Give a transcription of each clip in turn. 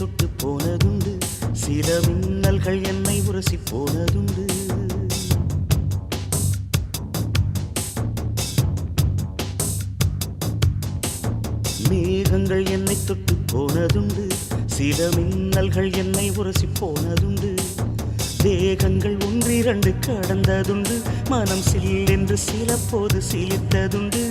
தொட்டு போனதுண்டு. சில மின்னல்கள் என்னை உரசி போனதுண்டு. மேகங்கள் என்னை தொட்டு போனதுண்டு. சில மின்னல்கள் என்னை உரசி போனதுண்டு. தேகங்கள் ஒன்றிரண்டு கடந்ததுண்டு. மனம் சில்லென்று சில போது சிலித்ததுண்டு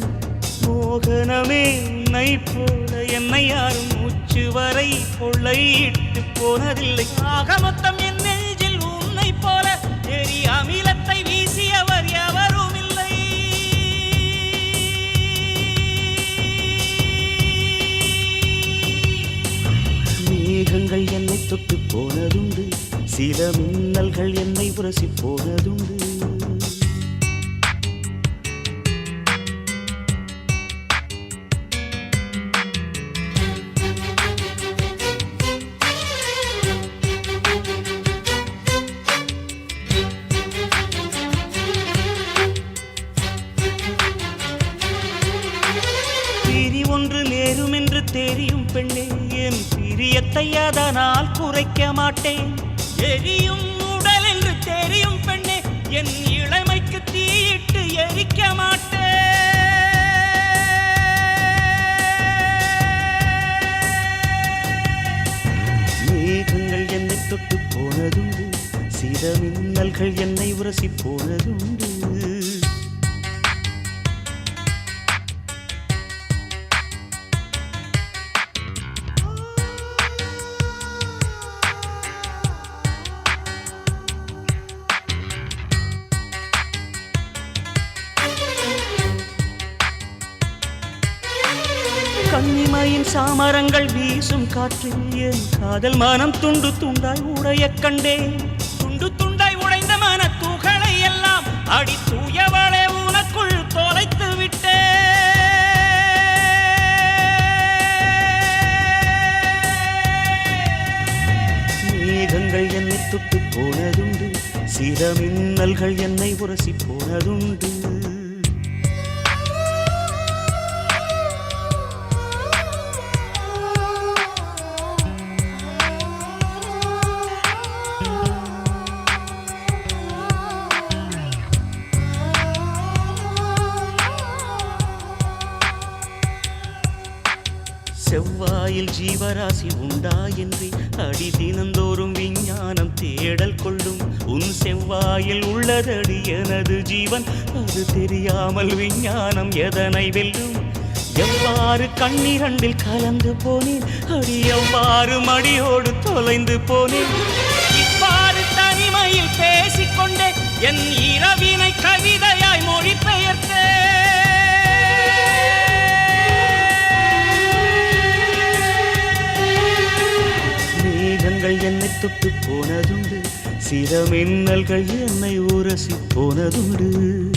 மோகனமே உன்னை போல என்னை யாரும் மூச்சு வரை கொள்ளையிட்டு போனதில்லை. ஆக மொத்தம் என் நெஞ்சில் உன்னை போல எரி அமிலத்தை வீசியவர் எவரும் இல்லை. மேகங்கள் என்னை தொட்டு போனதுண்டு சில மின்னல்கள் என்னை உரசி போனதுண்டு. நேரும் என்று தெரியும் பெண்ணே என் பிரியத்தை அதனால் குறைக்க மாட்டேன். எரியும் உடல் என்று தெரியும் பெண்ணே என் இளமைக்கு தீயிட்டு எரிக்க மாட்டேன். மேகங்கள் என்னை தொட்டு போனதுண்டு சில மின்னல்கள் என்னை உரசி போனதுண்டு. கன்னிமையின் சாமரங்கள் வீசும் காற்றில் என் காதல் மனம் துண்டு துண்டாய் உடைய கண்டே துண்டு துண்டாய் உடைந்த மன தூகளை எல்லாம் அடி தூயவளே உனக்குள் தொலைத்து விட்டே மேகங்கள் என்னை தொட்டு போனதுண்டு சில மின்னல்கள் என்னை உரசி போனதுண்டு. செவ்வாயில் ஜீவராசி உண்டா என்று அடி தினந்தோறும் விஞ்ஞானம் தேடல் கொள்ளும். உன் செவ்வாயில் உள்ளதடி எனது ஜீவன் அது தெரியாமல் விஞ்ஞானம் எதனை வெல்லும்? எவ்வாறு கண்ணிரண்டில் கலந்து போனேன்? அடி எவ்வாறு மடியோடு தொலைந்து போனேன்? இவ்வாறு தனிமையில் பேசிக்கொண்டே என் இரவினை கவிதையாய் மொழிபெயர்த்தேன். தொட்டு போனதுண்டு. சில மின்னல்கள் என்னை உரசி போனதுண்டு.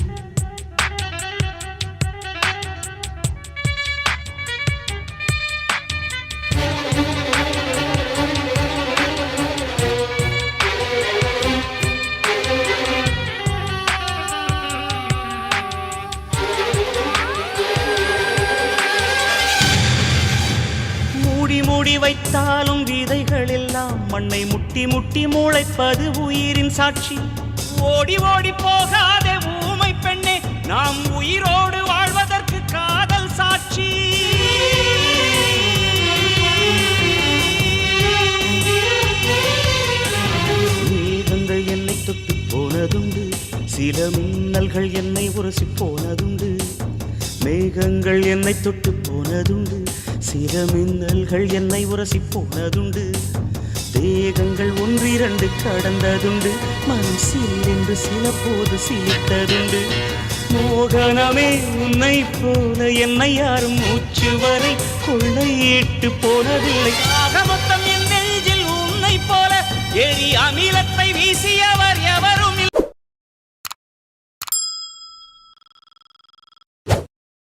மண்ணை முட்டி முட்டி மூளைப்பது உயிரின் சாட்சி. ஓடி ஓடி போகாதே ஊமை பெண்ணே நாம் உயிரோடு வாழ்வதற்கு காதல் சாட்சி. மேகங்கள் என்னை தொட்டு போனதுண்டு சில மின்னல்கள் என்னை உரசி போனதுண்டு. மேகங்கள் என்னை தொட்டு போனதுண்டு சில மின்னல்கள் என்னை உரசி போனதுண்டு. மேகங்கள் ஒன்றிரண்டு கடந்ததுண்டு மனம் சீரென்று சில போது சீர்த்ததுண்டு மோகனமே உன்னை போல என்னை யாரும் மூச்சு வரை கொள்ளையிட்டு போனதில்லை.